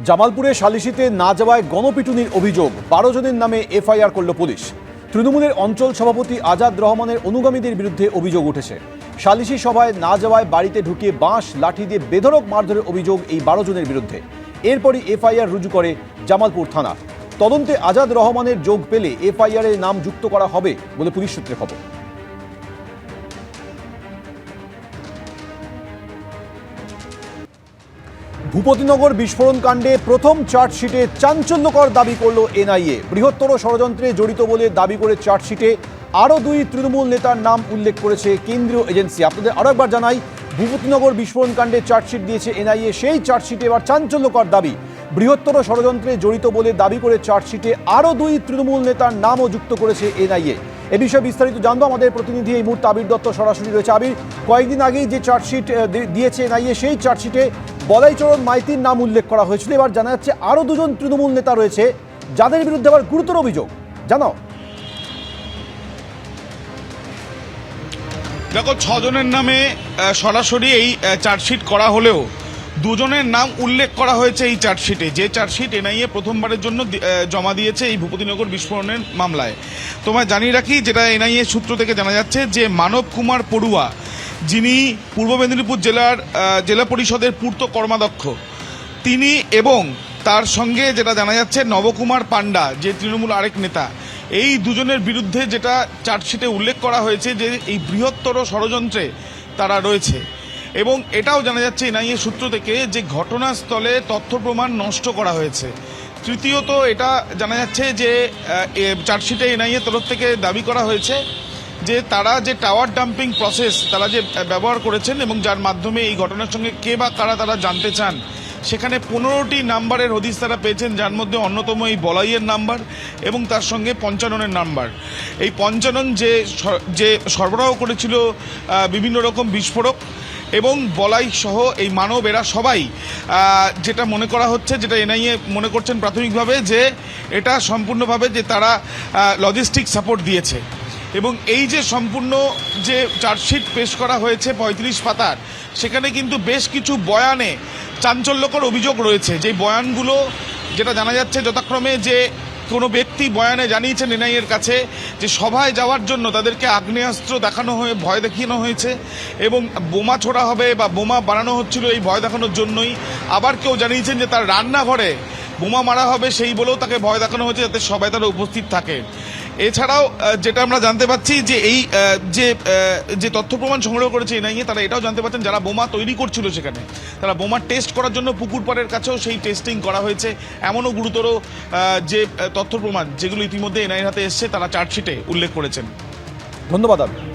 জামালপুরে সালিশিতে না যাওয়ায় গণপিটুনির অভিযোগ, বারো জনের নামে এফআইআর করল পুলিশ। তৃণমূলের অঞ্চল সভাপতি আজাদ রহমানের অনুগামীদের বিরুদ্ধে অভিযোগ উঠেছে। সালিশি সভায় না যাওয়ায় বাড়িতে ঢুকিয়ে বাঁশ, লাঠি দিয়ে বেধড়ক মারধরের অভিযোগ এই বারো জনের বিরুদ্ধে। এরপরই এফআইআর রুজু করে জামালপুর থানা। তদন্তে আজাদ রহমানের যোগ পেলে এফআইআর নাম যুক্ত করা হবে বলে পুলিশ সূত্রে খবর। ভূপতিনগর বিস্ফোরণ কাণ্ডে প্রথম চার্জশিটে চাঞ্চল্যকর দাবি করল এনআইএ। বৃহত্তর ষড়যন্ত্রে জড়িত বলে দাবি করে চার্জশিটে আরও দুই তৃণমূল নেতার নাম উল্লেখ করেছে কেন্দ্রীয় এজেন্সি। আপনাদের আরও একবার জানাই, ভূপতিনগর বিস্ফোরণ কাণ্ডে চার্জশিট দিয়েছে এনআইএ, সেই চার্জশিটে এবার চাঞ্চল্যকর দাবি। বৃহত্তর ষড়যন্ত্রে জড়িত বলে দাবি করে চার্জশিটে আরও দুই তৃণমূল নেতার নামও যুক্ত করেছে এনআইএ। এ বিষয়ে বিস্তারিত জানব আমাদের প্রতিনিধি এই মুহূর্তে আবির দত্ত। সরাসরি রয়েছে আবির। কয়েকদিন আগেই যে চার্জশিট দিয়েছে এনআইএ, সেই চার্জশিটে বলাইচরণ মাইতির নাম উল্লেখ করা হয়েছিল। এবার জানা যাচ্ছে আরও দুজন তৃণমূল নেতা রয়েছে, যাদের বিরুদ্ধে আবার গুরুতর অভিযোগ। জানো দেখো, ছজনের নামে সরাসরি এই চার্জশিট করা হলেও দুজনের নাম উল্লেখ করা হয়েছে এই চার্জশিটে। যে চার্জশিট এনআইএ প্রথমবারের জন্য জমা দিয়েছে এই ভূপতিনগর বিস্ফোরণের মামলায়। তোমায় জানিয়ে রাখি, যেটা এনআইএ সূত্র থেকে জানা যাচ্ছে যে মানব কুমার পড়ুয়া যিনি পূর্ব মেদিনীপুর জেলার জেলা পরিষদের পূর্ত কর্মাধ্যক্ষ। তিনি এবং তার সঙ্গে যেটা জানা যাচ্ছে, নবকুমার পান্ডা যে তৃণমূল আরেক নেতা। এই দুজনের বিরুদ্ধে যেটা চার্জশিটে উল্লেখ করা হয়েছে যে এই বৃহত্তর ষড়যন্ত্রে তারা রয়েছে। এবং এটাও জানা যাচ্ছে এনআইএ সূত্র থেকে যে ঘটনাস্থলে তথ্য প্রমাণ নষ্ট করা হয়েছে। তৃতীয়ত এটা জানা যাচ্ছে যে চার্জশিটে এনআইএ তরফ থেকে দাবি করা হয়েছে যে তারা যে টাওয়ার ডাম্পিং প্রসেস তারা যে ব্যবহার করেছেন এবং যার মাধ্যমে এই ঘটনার সঙ্গে কে বা কারা তারা জানতে চান, সেখানে পনেরোটি নাম্বারের হদিস তারা পেয়েছেন, যার মধ্যে অন্যতম এই বলাইয়ের নাম্বার এবং তার সঙ্গে পঞ্চাননের নাম্বার। এই পঞ্চানন যে যে সরবরাহ করেছিল বিভিন্ন রকম বিস্ফোরক এবং বলাই সহ এই মানব এরা সবাই যেটা মনে করা হচ্ছে, যেটা এনআইএ মনে করছেন প্রাথমিকভাবে যে এটা সম্পূর্ণভাবে যে তারা লজিস্টিক সাপোর্ট দিয়েছে। এবং এই যে সম্পূর্ণ যে চার্জশিট পেশ করা হয়েছে পঁয়ত্রিশ পাতার, সেখানে কিন্তু বেশ কিছু বয়ানে চাঞ্চল্যকর অভিযোগ রয়েছে। যে বয়ানগুলো, যেটা জানা যাচ্ছে যথাক্রমে যে কোনো ব্যক্তি বয়ানে জানিয়েছেন এনআইএর কাছে যে সভায় যাওয়ার জন্য তাদেরকে আগ্নেয়াস্ত্র দেখানো হয়ে, ভয় দেখানো হয়েছে এবং বোমা ছোড়া হবে বা বোমা বানানো হচ্ছিল এই ভয় দেখানোর জন্যই। আবার কেউ জানিয়েছেন যে তার রান্নাঘরে বোমা মারা হবে সেই বলেও তাকে ভয় দেখানো হয়েছে, যাতে সবাই তারা উপস্থিত থাকে। এছাড়াও যেটা আমরা জানতে পাচ্ছি যে এই যে যে তথ্য প্রমাণ সংগ্রহ করেছে এনআইএ, তারা এটাও জানতে পারছেন যারা বোমা তৈরি করছিল সেখানে। তারা বোমা টেস্ট করার জন্য পুকুর পাড়ের কাছেও সেই টেস্টিং করা হয়েছে। এমনও গুরুতর যে তথ্য প্রমাণ যেগুলো ইতিমধ্যে এনআইএর হাতে এসছে, তারা চার্জশিটে উল্লেখ করেছেন। ধন্যবাদ, আবির।